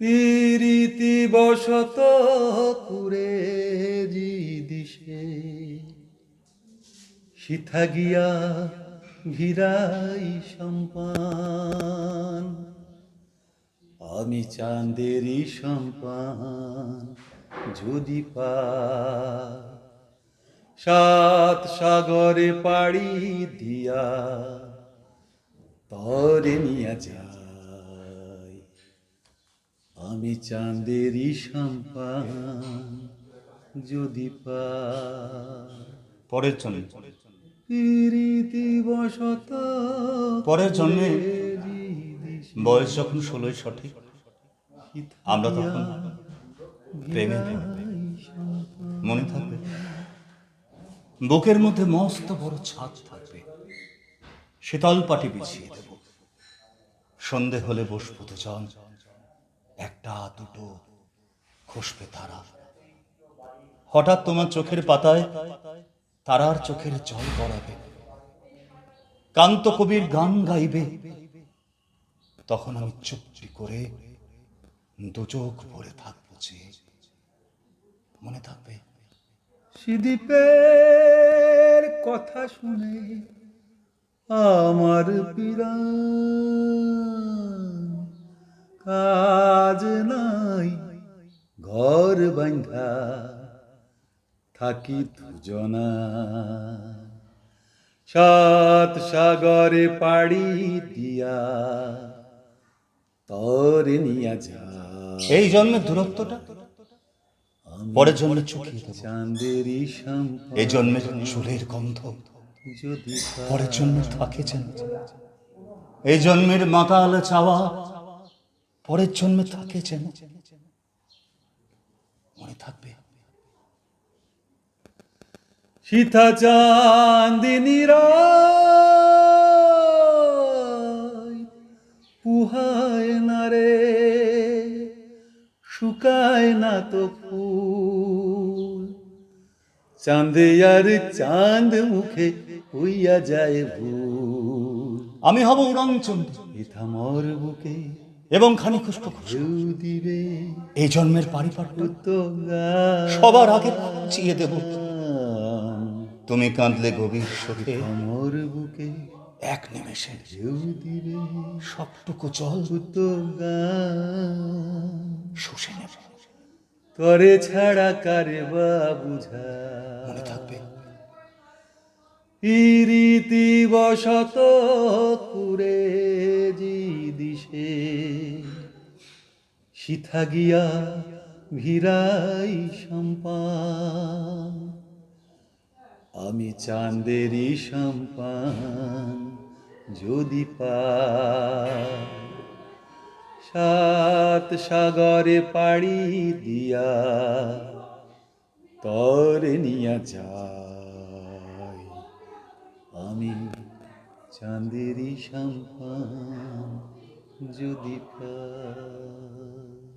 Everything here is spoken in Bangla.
পীরিতি বশত কুরে জি দিশে। সিথা গিয়া ঘিরাই সম্পান। আমি চাঁদেরই সম্পান যদি পা সাত সাগরে পাড়ি দিয়া তরে নিয়া যাই আমি চাঁদেরই সম্পান যদি পা পরের জন্মে প্রীতি বসত পরের জন্মে বয়স যখন ষোলোই সঠিক আমরা তখন প্রেমে। মনে থাকবে বুকের মধ্যে মস্ত বড় ছাদ থাকবে। শীতল পাটি বিছিয়ে দেব। সন্ধে হলে বসবো দুজন। একটা, দুটো খসবে তারা। হঠাৎ তোমার চোখের পাতায় তারার চোখের জল গড়াবে। কান্ত কবির গান গাইবে। তখন আমি চুপটি করে দু চোখ ভরে থাকব যে মনে থাকবে। সিদীপের কথা শুনে আমার পীড়া কাজ নাই ঘর বান্ধা থাকি দুজনা। সাত সাগরে পাড়ি দিয়া তরে নিয়া যা। এই জন্মের দূরত্বটা? পরের জন্মে চুকিয়ে দেবো। চাঁদেরই এই জন্মের চুলের গন্ধ। যদি পরের জন্মে থাকে যেন। এই জন্মের মাতাল চাওয়া পরের জন্মে থাকে যেন। মনে থাকবে। সীতা চান্দিনী পুহায় না রে শুকায় না তো ফুল। চাঁদে আর চাঁদ মুখে হইয়া যায় ভুল। আমি হব উড়াংচন্ডী ইথা মোর বুকে এবং খানি দিবে এই জন্মের পারিপাট্য সবার আগে চিয়ে দেব। তুমি কাঁদলে গভীর শোকে। আমার বুকে এক নিমেষে সবটুকু জল শুষে নেব। তরে ছাড়া কারে বা বুঝা? মনে থাকবে। ইরিতি বশত কুরে সিথা গিয়া ভিরাই সম্পান আমি চাঁদেরই সম্পান যদি পা সাত সাগরে পাড়ি দিয়া তরে নিয়া যাই। আমি চাঁদেরই সম্পান যদি পাই